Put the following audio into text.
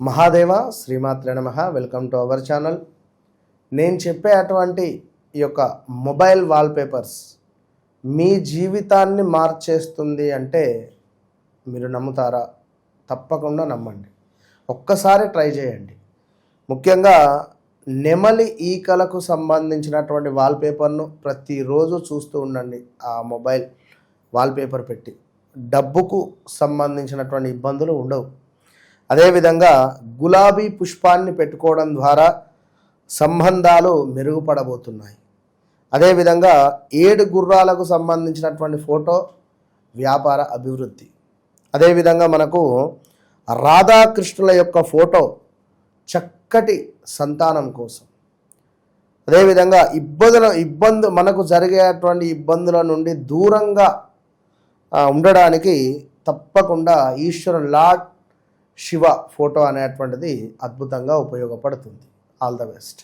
మహాదేవ శ్రీమాత్రే నమ. Welcome to our channel నేను చెప్పే అటువంటి ఈ యొక్క మొబైల్ వాల్పేపర్స్ మీ జీవితాన్ని మార్చేస్తుంది అంటే మీరు నమ్ముతారా? తప్పకుండా నమ్మండి. ఒక్కసారి ట్రై చేయండి. ముఖ్యంగా నెమలి ఈకలకు సంబంధించినటువంటి వాల్పేపర్ను ప్రతిరోజు చూస్తూ ఉండండి. ఆ మొబైల్ వాల్పేపర్ పెట్టి. డబ్బుకు సంబంధించినటువంటి ఇబ్బందులు ఉండవు. అదేవిధంగా గులాబీ పుష్పాన్ని పెట్టుకోవడం ద్వారా సంబంధాలు మెరుగుపడబోతున్నాయి. అదేవిధంగా ఏడు గుర్రాలకు సంబంధించినటువంటి ఫోటో వ్యాపార అభివృద్ధి. అదేవిధంగా మనకు రాధాకృష్ణుల యొక్క ఫోటో చక్కటి సంతానం కోసం. అదేవిధంగా ఇబ్బందుల ఇబ్బంది మనకు జరిగేటువంటి ఇబ్బందుల నుండి దూరంగా ఉండడానికి తప్పకుండా ఈశ్వరుడు లార్డ్ శివ ఫోటో అనేటువంటిది అద్భుతంగా ఉపయోగపడుతుంది. All the best